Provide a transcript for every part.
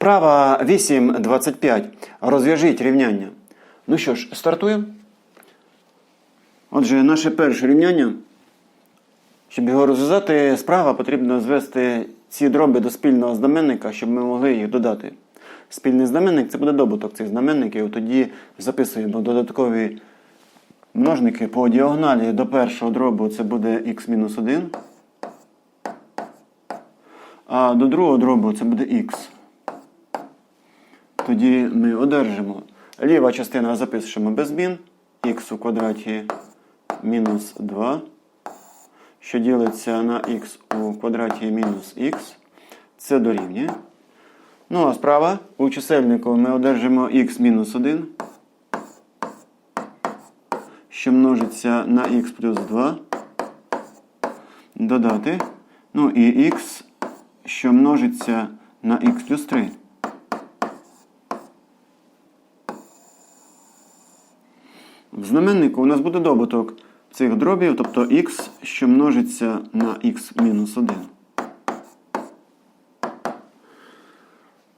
Вправа 8.25. Розв'яжіть рівняння. Ну що ж, стартуємо. Отже, наше перше рівняння. Щоб його розв'язати, справа потрібно звести ці дроби до спільного знаменника, щоб ми могли їх додати. Спільний знаменник це буде добуток цих знаменників. Тоді записуємо додаткові множники по діагоналі до першого дробу це буде х-1. А до другого дробу це буде х. Тоді ми одержимо ліва частина запишемо без змін х у квадраті мінус 2, що ділиться на х у квадраті мінус х. Це дорівнює. Ну а справа у чисельнику ми одержимо х мінус 1, що множиться на х плюс 2. Додати. Ну і х, що множиться на х плюс 3. В знаменнику у нас буде добуток цих дробів, тобто х, що множиться на х мінус 1.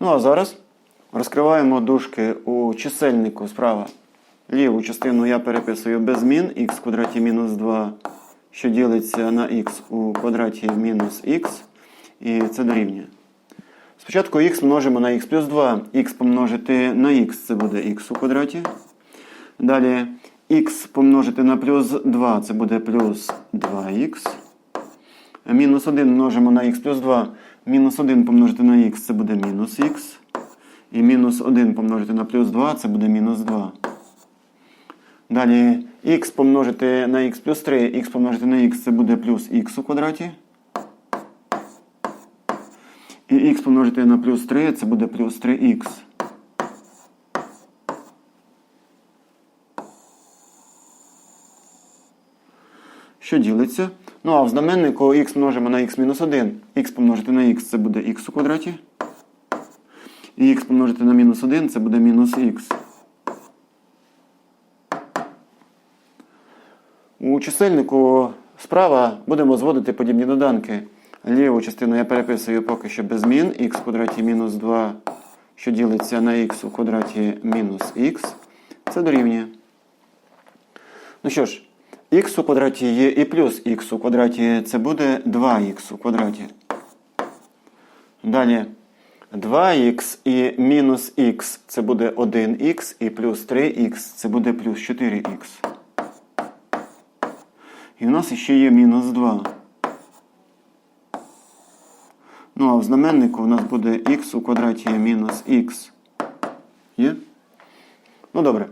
Ну а зараз розкриваємо дужки у чисельнику справа. Ліву частину я переписую без змін х в квадраті мінус 2, що ділиться на х у квадраті мінус х. І це дорівнює. Спочатку х множимо на х плюс 2. х помножити на х це буде х у квадраті. Далі х помножити на плюс 2 це буде плюс 2х. Мінус 1 множимо на х плюс 2. Мінус 1 помножити на х це буде мінус х. І мінус 1 помножити на плюс 2 це буде мінус 2. Далі х помножити на х плюс 3, х помножити на х це буде плюс х у квадраті. І х помножити на плюс 3 це буде плюс 3х. Що ділиться? Ну а в знаменнику х множимо на х мінус 1. х помножити на х це буде х у квадраті. І х помножити на мінус 1 це буде мінус х. У чисельнику справа будемо зводити подібні доданки. Ліву частину я переписую поки що без змін. х в квадраті мінус 2, що ділиться на х у квадраті мінус х. Це дорівнює. Ну що ж, х у квадраті є і плюс х у квадраті це буде 2х у квадраті. Далі 2х і мінус х це буде 1х, і плюс 3х це буде плюс 4х. І у нас ще є мінус 2. Ну, а в знаменнику у нас буде х у квадраті мінус х. Є? Ну, добре.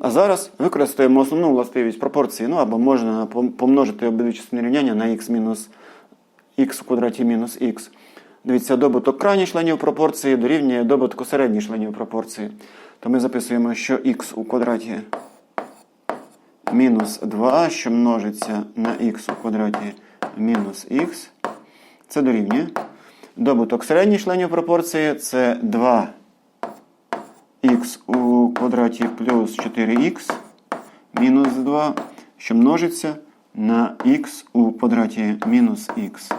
А зараз використаємо основну властивість пропорції. Ну, або можна помножити обидві частини рівняння на х х у квадраті мінус х. Дивіться, добуток крайніх членів пропорції дорівнює добутку середніх членів пропорції. То ми записуємо, що х у квадраті мінус 2, що множиться на х у квадраті мінус х. Це дорівнює. Добуток середніх членів пропорції це 2х у квадраті плюс 4х мінус 2, що множиться на х у квадраті мінус х.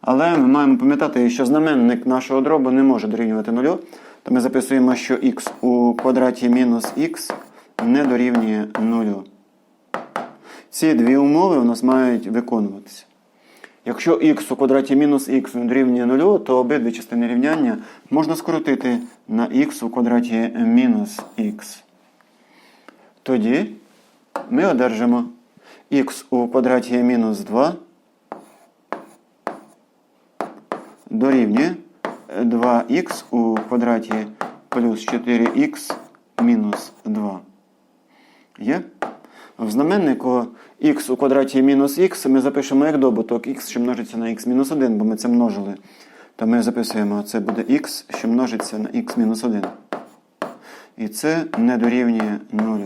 Але ми маємо пам'ятати, що знаменник нашого дробу не може дорівнювати нулю. То ми записуємо, що х у квадраті мінус х не дорівнює нулю. Ці дві умови у нас мають виконуватися. Якщо х у квадраті мінус х дорівнює нулю, то обидві частини рівняння можна скоротити на х у квадраті мінус х. Тоді ми одержимо х у квадраті мінус 2 дорівнює 2х у квадраті плюс 4х мінус 2. Є? В знаменнику х у квадраті мінус х ми запишемо як добуток х, що множиться на х мінус 1, бо ми це множили. То ми записуємо, це буде х, що множиться на х мінус 1. І це не дорівнює 0.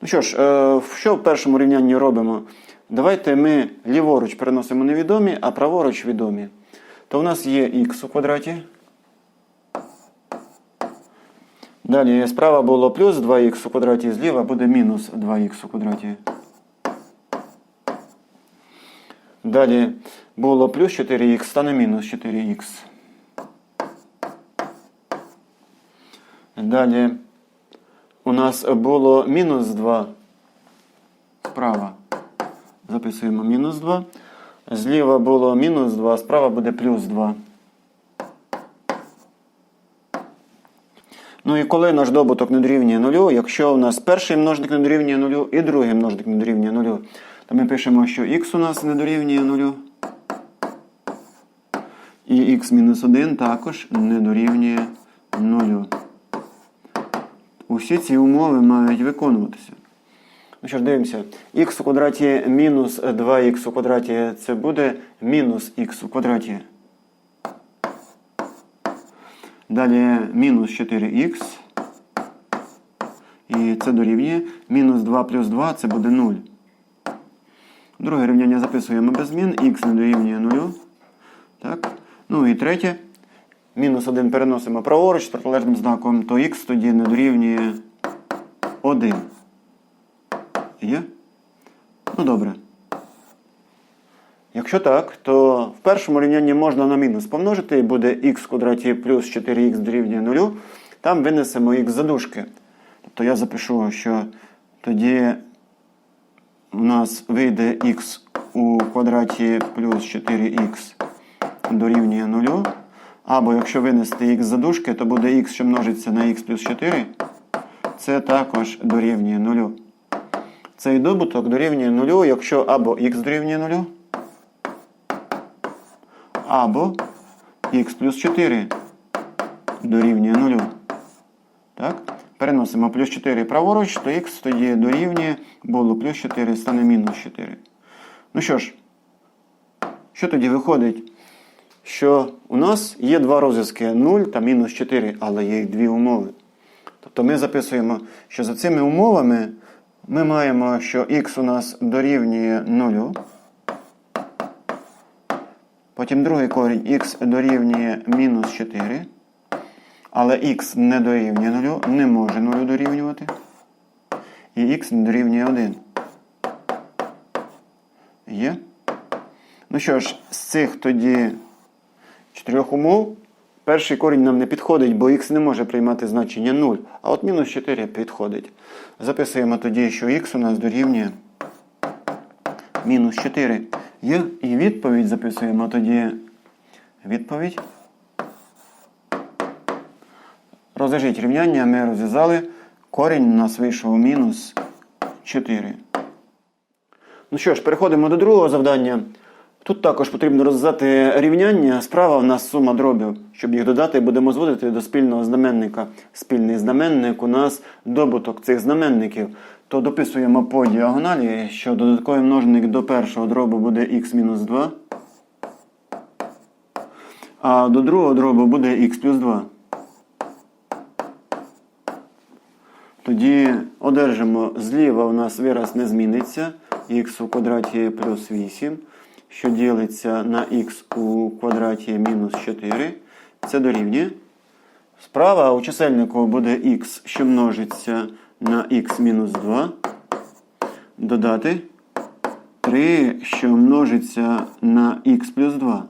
Ну що ж, е, що в першому рівнянні робимо? Давайте ми ліворуч переносимо невідомі, а праворуч відомі. То в нас є х у квадраті. Далі справа було плюс 2х у квадраті, зліва буде мінус 2х у квадраті. Далі було плюс 4х, стане мінус 4х. Далі у нас було мінус 2 справа. Записуємо мінус 2. Зліва було мінус 2, справа буде плюс 2. Ну і коли наш добуток не дорівнює нулю, якщо у нас перший множник не дорівнює нулю і другий множник не дорівнює нулю, то ми пишемо, що х у нас не дорівнює нулю. І х-1 також не дорівнює нулю. Усі ці умови мають виконуватися. Ну що ж, дивимося. х у квадраті мінус 2х у квадраті це буде мінус х у квадраті. Далі мінус 4х. І це дорівнює. Мінус 2 плюс 2 це буде 0. Друге рівняння записуємо без змін. х не дорівнює 0. Так. Ну і третє. Мінус 1 переносимо праворуч протилежним знаком, то х тоді не дорівнює 1. Є? Ну добре. Якщо так, то в першому рівнянні можна на мінус помножити, і буде х квадраті плюс 4х дорівнює 0. Там винесемо х задушки. Тобто я запишу, що тоді у нас вийде х у квадраті плюс 4х дорівнює 0. Або якщо винести х задушки, то буде х, що множиться на х плюс 4. Це також дорівнює 0. Цей добуток дорівнює 0, якщо або х дорівнює 0, або х плюс 4 дорівнює 0. Так? Переносимо плюс 4 праворуч, то х тоді дорівнює, було плюс 4, стане мінус 4. Ну що ж, що тоді виходить? Що у нас є два розв'язки 0 та мінус 4, але є й дві умови. Тобто ми записуємо, що за цими умовами ми маємо, що х у нас дорівнює 0. Потім другий корінь х дорівнює мінус 4. Але х не дорівнює 0, не може 0 дорівнювати. І х не дорівнює 1. Є? Ну що ж, з цих тоді чотирьох умов перший корінь нам не підходить, бо х не може приймати значення 0. А от мінус 4 підходить. Записуємо тоді, що х у нас дорівнює мінус 4. Є і відповідь записуємо тоді відповідь. Розв'яжіть рівняння, ми розв'язали. Корінь у нас вийшов мінус 4. Ну що ж, переходимо до другого завдання. Тут також потрібно розв'язати рівняння. Справа в нас сума дробів. Щоб їх додати, будемо зводити до спільного знаменника. Спільний знаменник у нас добуток цих знаменників. То дописуємо по діагоналі, що додатковий множник до першого дробу буде х-2, а до другого дробу буде х плюс 2. Тоді одержимо зліва у нас вираз не зміниться. х у квадраті плюс 8, що ділиться на х у квадраті мінус 4. Це дорівнює. Справа у чисельнику буде х, що множиться на х мінус 2. Додати 3, що множиться на х плюс 2.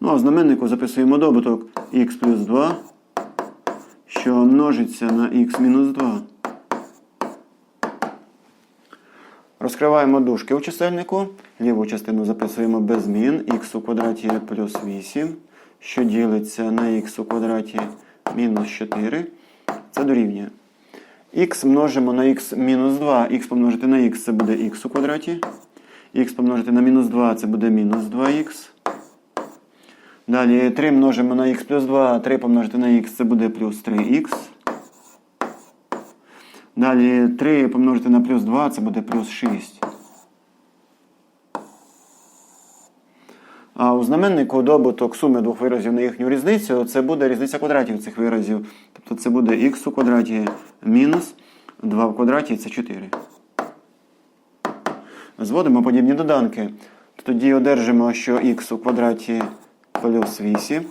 Ну, а знаменнику записуємо добуток х плюс 2, що множиться на х мінус 2. Розкриваємо дужки у чисельнику. Ліву частину записуємо без змін. х у квадраті плюс 8, що ділиться на х у квадраті мінус 4. Це дорівнює. х множимо на х мінус 2. х помножити на х це буде х у квадраті. х помножити на мінус 2 це буде мінус 2х. Далі 3 множимо на х плюс 2, 3 помножити на х це буде плюс 3х. Далі 3 помножити на плюс 2 це буде плюс 6. А у знаменнику добуток суми двох виразів на їхню різницю це буде різниця квадратів цих виразів. Тобто це буде х у квадраті мінус 2 в квадраті це 4. Зводимо подібні доданки. Тоді одержимо, що х у квадраті плюс 8,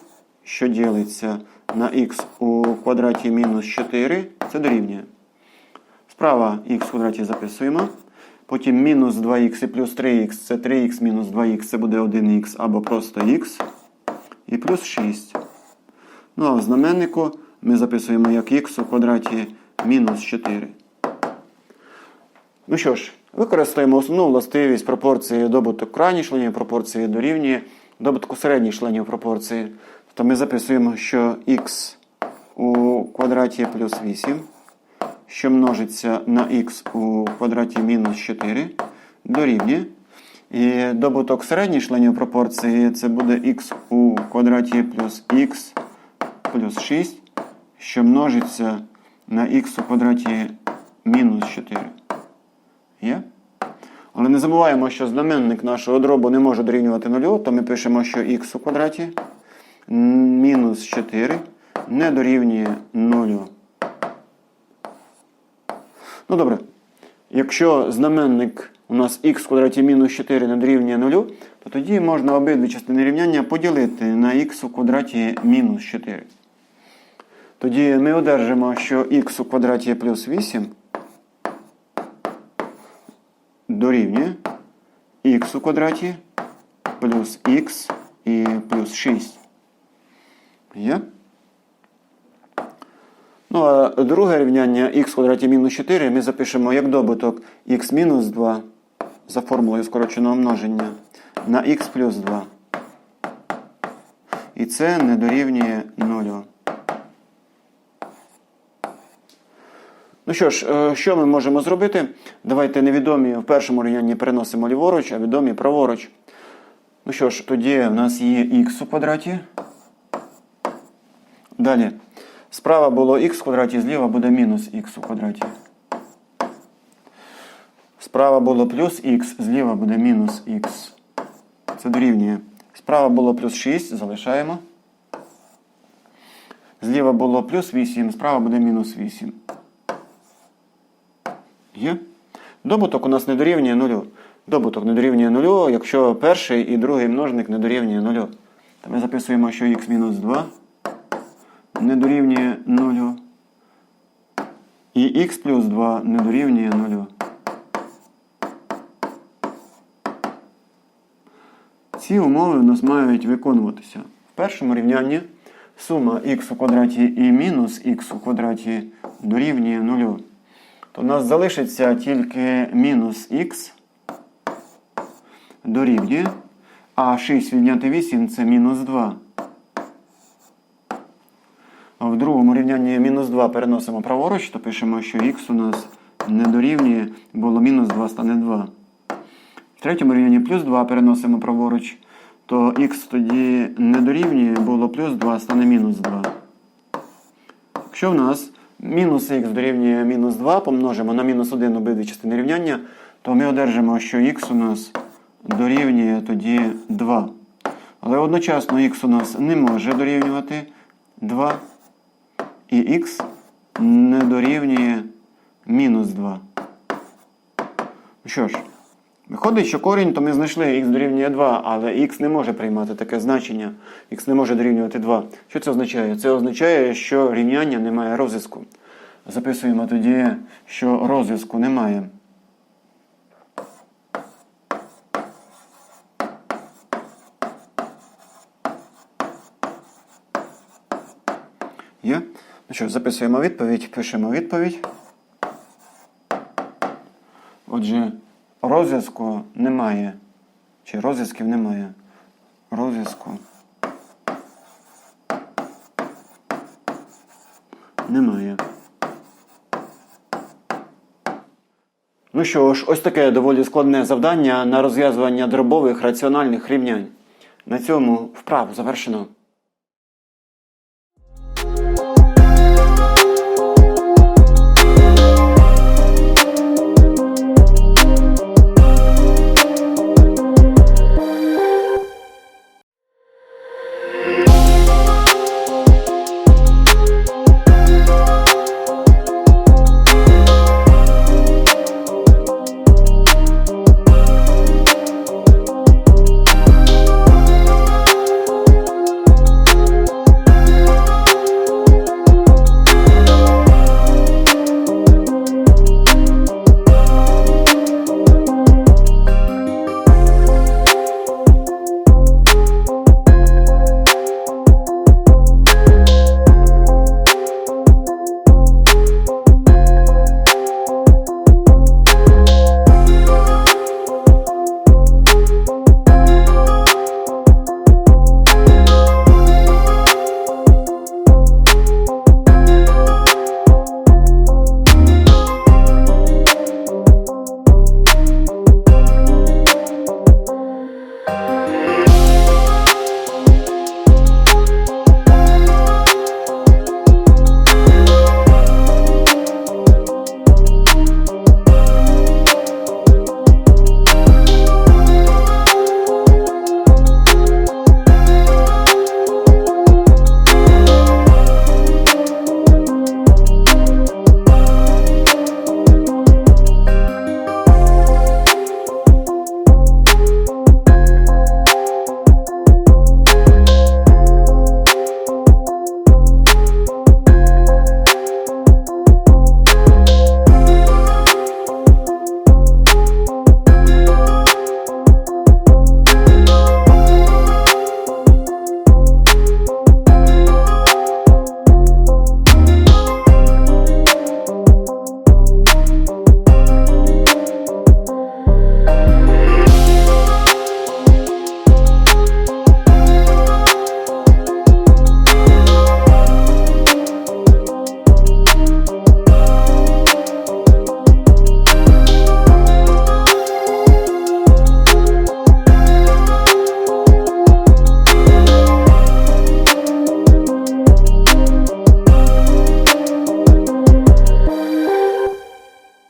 що ділиться на х у квадраті мінус 4, це дорівнює. Справа х в квадраті записуємо. Потім мінус 2х і плюс 3х це 3х мінус 2х, це буде 1х або просто х. І плюс 6. Ну а в знаменнику ми записуємо як х у квадраті мінус 4. Ну що ж, використаємо основну властивість пропорції добуток крайніх членів пропорції дорівнює добутку середніх членів пропорції. То ми записуємо, що х у квадраті плюс 8, що множиться на х у квадраті мінус 4, дорівнює. І добуток середніх членів пропорції це буде х у квадраті плюс х плюс 6, що множиться на х у квадраті мінус 4. Є? Але не забуваємо, що знаменник нашого дробу не може дорівнювати нулю, то ми пишемо, що х у квадраті мінус 4 не дорівнює 0. Ну добре. Якщо знаменник у нас х в квадраті мінус 4 не дорівнює 0, то тоді можна обидві частини рівняння поділити на х у квадраті мінус 4. Тоді ми одержимо, що х у квадраті плюс 8 дорівнює х у квадраті плюс х і плюс 6. Є? Ну, а друге рівняння х квадраті мінус 4 ми запишемо як добуток х мінус 2 за формулою скороченого множення на х плюс 2. І це не дорівнює 0. Ну що ж, е, що ми можемо зробити? Давайте невідомі в першому рівнянні переносимо ліворуч, а відомі праворуч. Ну що ж, тоді в нас є х у квадраті. Далі. Справа було х в квадраті, зліва буде мінус х у квадраті. Справа було плюс х, зліва буде мінус х. Це дорівнює. Справа було плюс 6, залишаємо. Зліва було плюс 8, справа буде мінус 8. Є? Добуток у нас не дорівнює нулю. Добуток не дорівнює нулю, якщо перший і другий множник не дорівнює нулю. То ми записуємо, що х мінус 2 не дорівнює 0. І х плюс 2 не дорівнює 0. Ці умови у нас мають виконуватися. В першому рівнянні сума х у квадраті і мінус х у квадраті дорівнює 0. То у нас залишиться тільки мінус х дорівнює, а 6 відняти 8 це мінус 2. А в другому рівнянні мінус 2 переносимо праворуч, то пишемо, що х у нас не дорівнює, було мінус 2 стане 2. В третьому рівнянні плюс 2 переносимо праворуч, то х тоді не дорівнює, було плюс 2 стане мінус 2. Якщо в нас мінус х дорівнює мінус 2, помножимо на мінус 1 обидві частини рівняння, то ми одержимо, що х у нас дорівнює тоді 2. Але одночасно х у нас не може дорівнювати 2. І х не дорівнює мінус 2. Ну що ж, виходить, що корінь, то ми знайшли х дорівнює 2, але х не може приймати таке значення. х не може дорівнювати 2. Що це означає? Це означає, що рівняння не має розв'язку. Записуємо тоді, що розв'язку немає. Є? Ну що, записуємо відповідь, пишемо відповідь. Отже, розв'язку немає. Чи розв'язків немає? Розв'язку. Немає. Ну що ж, ось таке доволі складне завдання на розв'язування дробових раціональних рівнянь. На цьому вправу завершено.